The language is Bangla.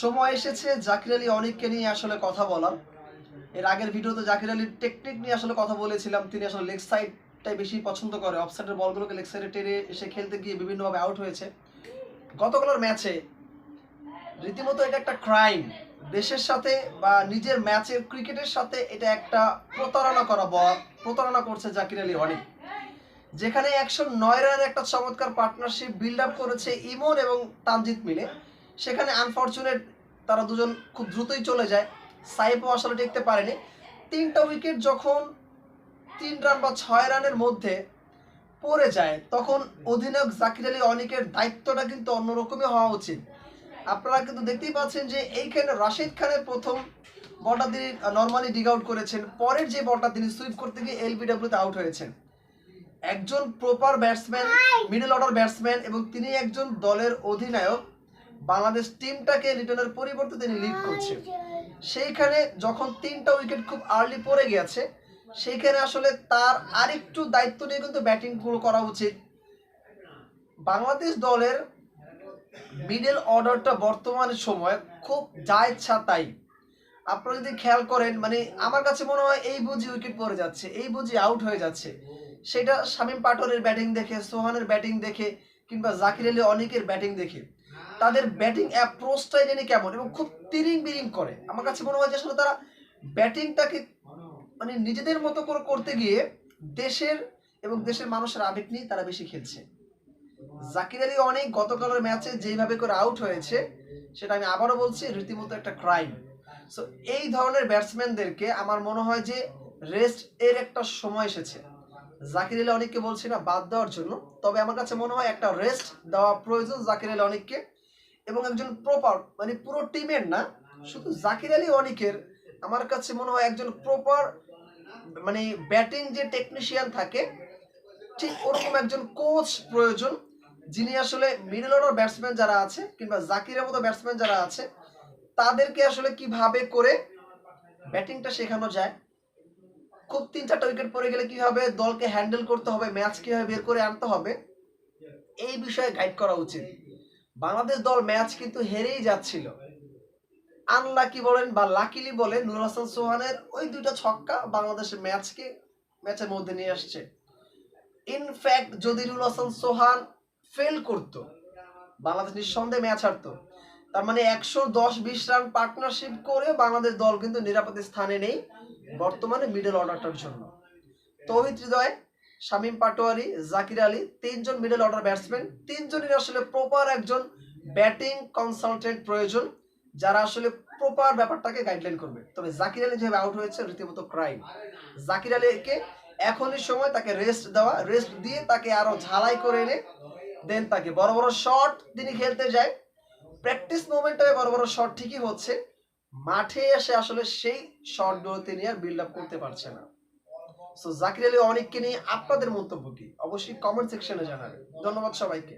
সময় এসেছে জাকির আলী অনেককে নিয়ে আসলে কথা বলার। এর আগের ভিডিওতে জাকির আলীর টেকনিক নিয়ে আসলে কথা বলেছিলাম। তিনি আসলে লেগ সাইডটাই বেশি পছন্দ করে। অফসাইডের বলগুলোকে লেগ সাইডে টেনে এসে খেলতে গিয়ে বিভিন্নভাবে আউট হয়েছে। গতকালের ম্যাচে রীতিমতো এটা একটা ক্রাইম দেশের সাথে বা নিজের ম্যাচের ক্রিকেটের সাথে এটা একটা প্রতারণা করা বল প্রতারণা করছে জাকির আলী অনেক। যেখানে একশো নয় রানের একটা চমৎকার পার্টনারশিপ বিল্ড আপ করেছে ইমন এবং তানজিৎ মিলে। সেখানে আনফর্চুনেট তারা দুজন খুব দ্রুতই চলে যায়। সাইফও আসলে টিকতে পারেনি। তিনটা উইকেট যখন তিন রান বা ছয় রানের মধ্যে পড়ে যায়, তখন অধিনায়ক জাকির আলী অনিকের দায়িত্বটা কিন্তু অন্যরকমই হওয়া উচিত। আপনারা কিন্তু দেখতেই পাচ্ছেন যে এইখানে রাশিদ খানের প্রথম বলটা তিনি নর্মালি ডিগ আউট করেছেন। পরের যে বলটা তিনি সুইপ করতে গিয়ে এলবিডব্লিউতে আউট হয়েছেন। একজন proper batsman middle order batsman এবং তিনি একজন দলের অধিনায়ক। বাংলাদেশ টিমটাকে রিটার্নের পরিবর্তে তিনি লিড করছেন সেইখানে যখন তিনটা উইকেট খুব আর্লি পড়ে গেছে সেইখানে আসলে তার আরেকটু দায়িত্ব নিয়ে কিন্তু ব্যাটিং পুরো করা উচিত। বাংলাদেশ দলের মিডল অর্ডারটা বর্তমান সময় খুব যা ইচ্ছা তাই। আপনারা যদি খেয়াল করেন মানে আমার কাছে মনে হয় এই বুঝি উইকেট পড়ে যাচ্ছে এই বুঝি আউট হয়ে যাচ্ছে। সেটা শামীম পাটোয়ারির ব্যাটিং দেখে সোহানের ব্যাটিং দেখে কিংবা জাকির আলী অনেকের ব্যাটিং দেখে। তাদের ব্যাটিং অ্যাপ্রোচটাই জানি কেমন? এবং খুব তিরিং বিরিং করে। আমার কাছে মনে হয় যে আসলে তারা ব্যাটিংটাকে মানে নিজেদের মতো করে করতে গিয়ে দেশের এবং দেশের মানুষের আবেগ নিয়ে তারা বেশি খেলছে। জাকির আলী অনেক গতকালের ম্যাচে যেইভাবে করে আউট হয়েছে, সেটা আমি আবারও বলছি, রীতিমতো একটা ক্রাইম সো এই ধরনের ব্যাটসম্যানদেরকে আমার মনে হয় যে রেস্ট এর একটা সময় এসেছে। জাকির আলী অনেককে বলছি না, বাদ দেওয়ার জন্য। তবে আমার কাছে মনে হয় একটা রেস্ট দেওয়া প্রয়োজন জাকির আলী অনেককে। এবং একজন প্রপার মানে পুরো টিমের না, শুধু জাকির আলী অনেকের। আমার কাছে মনে হয় একজন প্রপার মানে ব্যাটিং যে টেকনিশিয়ান থাকে, ঠিক ওরকম একজন কোচ প্রয়োজন, যিনি আসলে মিডল অর্ডার ব্যাটসম্যান যারা আছে, কিংবা জাকিরের মতো ব্যাটসম্যান যারা আছে, তাদেরকে আসলে কীভাবে করে ব্যাটিংটা শেখানো যায়। খুব তিন চারটা উইকেট পড়ে গেলে কীভাবে দলকে হ্যান্ডেল করতে হবে ম্যাচ কীভাবে বের করে আনতে হবে, এই বিষয়ে গাইড করা উচিত। বাংলাদেশ দল ম্যাচ কিন্তু হেরেই যাচ্ছিল। আনলাকি বলেন বা লাকিলি বলেন, নুর হাসান সোহানের ওই দুইটা ছক্কা বাংলাদেশের ম্যাচকে, ম্যাচের মধ্যে নিয়ে আসছে। ইনফ্যাক্ট যদি নুর হাসান সোহান ফেল করতো, বাংলাদেশ নিঃসন্দেহে ম্যাচ হারতো। তার মানে একশো দশ বিশ রান পার্টনারশিপ করে বাংলাদেশ দল কিন্তু নিরাপদ স্থানে নেই, বর্তমানে মিডল অর্ডারটার জন্য। তৌহিদ হৃদয় শামীম পাটোয়ারি, জাকির আলী, তিনজন মিডল অর্ডার ব্যাটসম্যান তিনজনের আসলে প্রপার একজন ব্যাটিং কনসালটেন্ট প্রয়োজন, যারা আসলে প্রপার ব্যাপারটাকে গাইডলাইন করবে। তবে জাকির আলী যেভাবে আউট হয়েছে, রীতিমতো ক্রাইম জাকির আলীকে এখনই সময় তাকে রেস্ট দেওয়া রেস্ট দিয়ে তাকে আরও ঝালাই করে এনে দেন তাকে। বড় বড় শট তিনি খেলতে যায়। প্র্যাকটিস মোমেন্টে বড় বড় শট ঠিকই হচ্ছে। মাঠে এসে আসলে সেই শটগুলো তিনি আর বিল্ড আপ করতে পারছে না। সো জাকির আলী অনেককে নিয়ে আপনাদের মন্তব্য কি? অবশ্যই কমেন্ট সেকশনে জানাবেন। ধন্যবাদ সবাইকে।